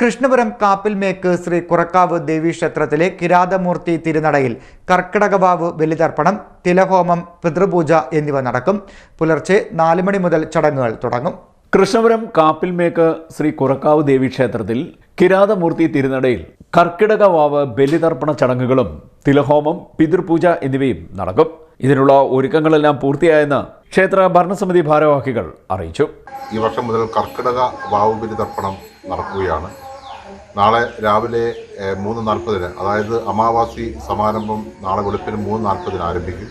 കൃഷ്ണപുരം കാപ്പിൽമേക്ക് ശ്രീ കുറക്കാവ് ദേവീക്ഷേത്രത്തിലെ കിരാതമൂർത്തി തിരുനടയിൽ കർക്കിടകവാവ് ബലിതർപ്പണം തിലഹോമം പിതൃപൂജ എന്നിവ നടക്കും. പുലർച്ചെ നാല് മണി മുതൽ ചടങ്ങുകൾ തുടങ്ങും. കൃഷ്ണപുരം കാപ്പിൽമേക്ക് ശ്രീ കുറക്കാവ് ദേവി ക്ഷേത്രത്തിൽ കിരാതമൂർത്തി തിരുനടയിൽ കർക്കിടകവാവ് ബലിതർപ്പണ ചടങ്ങുകളും തിലഹോമം പിതൃപൂജ എന്നിവയും നടക്കും. ഇതിനുള്ള ഒരുക്കങ്ങളെല്ലാം പൂർത്തിയായെന്ന് ക്ഷേത്ര ഭരണസമിതി ഭാരവാഹികൾ അറിയിച്ചു. ഈ വർഷം മുതൽ കർക്കിടക വാവുബലി തർപ്പണം നടക്കുകയാണ്. നാളെ രാവിലെ മൂന്ന് നാൽപ്പതിന് അതായത് അമാവാസി സമാരംഭം നാളെ വെളുപ്പിന് മൂന്ന് നാൽപ്പതിന് ആരംഭിക്കും.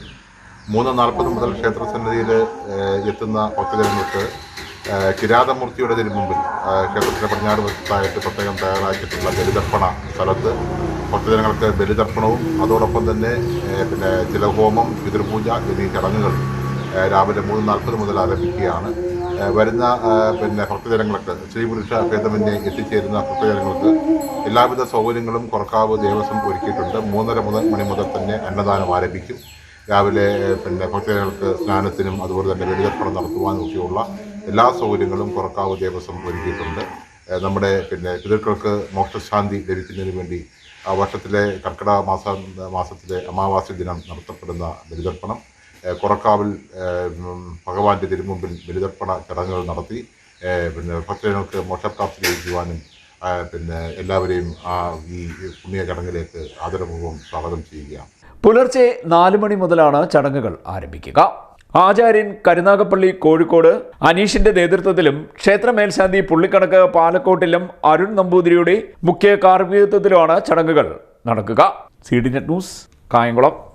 മൂന്ന് നാൽപ്പത് മുതൽ ക്ഷേത്രസന്നിധിയിൽ എത്തുന്ന ഭക്തജനങ്ങൾക്ക് കിരാതമൂർത്തിയുടെ തിരുമുമ്പിൽ ക്ഷേത്രത്തിന്റെ പടിഞ്ഞാറ് വശത്തായിട്ട് പ്രത്യേകം തയ്യാറാക്കിയിട്ടുള്ള ബലിതർപ്പണ സ്ഥലത്ത് ഭക്തജനങ്ങൾക്ക് ബലിതർപ്പണവും അതോടൊപ്പം തന്നെ പിന്നെ പിന്നെ തിലഹോമം പിതൃപൂജ എന്നീ ചടങ്ങുകൾ രാവിലെ മൂന്ന് നാൽപ്പത് മുതൽ ആരംഭിക്കുകയാണ്. വരുന്ന പിന്നെ ഭക്തജനങ്ങൾക്ക് സ്ത്രീ പുരുഷ ഭേദമന്യേ എത്തിച്ചേരുന്ന ഭക്തജനങ്ങൾക്ക് എല്ലാവിധ സൗകര്യങ്ങളും കുറക്കാവ് ദേവസ്വം ഒരുക്കിയിട്ടുണ്ട്. മൂന്നര മുതൽ മണി മുതൽ തന്നെ അന്നദാനം ആരംഭിക്കും. രാവിലെ പിന്നെ ഭക്തജനങ്ങൾക്ക് സ്നാനത്തിനും അതുപോലെ തന്നെ വെടിതർപ്പണം നടത്തുവാനും ഒക്കെയുള്ള എല്ലാ സൗകര്യങ്ങളും കുറക്കാവ് ദേവസ്വം ഒരുക്കിയിട്ടുണ്ട്. നമ്മുടെ പിന്നെ പിതൃക്കൾക്ക് മോക്ഷശാന്തി ലഭിക്കുന്നതിന് വേണ്ടി ആ വർഷത്തിലെ കർക്കിടക മാസ മാസത്തിലെ അമാവാസി ദിനം നടത്തപ്പെടുന്ന ബലിതർപ്പണം കുറക്കാവിൽ ഭഗവാന്റെ തിരുമുമ്പിൽ ബലിതർപ്പണ ചടങ്ങുകൾ നടത്തി പിന്നെ ഭക്തജനങ്ങൾക്ക് മോക്ഷപ്രാപ്തി ലഭിക്കുവാനും പിന്നെ എല്ലാവരെയും ആ ഈ പുണ്യ ചടങ്ങിലേക്ക് ആദരപൂർവം സ്വാഗതം ചെയ്യുകയാണ്. പുലർച്ചെ നാലു മണി മുതലാണ് ചടങ്ങുകൾ ആരംഭിക്കുക. ആചാര്യൻ കരുനാഗപ്പള്ളി കോഴിക്കോട് അനീഷിന്റെ നേതൃത്വത്തിലും ക്ഷേത്ര മേൽശാന്തി പുള്ളിക്കണക്ക് പാലക്കോട്ടിലും അരുൺ നമ്പൂതിരിയുടെ മുഖ്യ കാർമ്മികത്വത്തിലുമാണ് ചടങ്ങുകൾ നടക്കുക. C D net news Kayamkulam.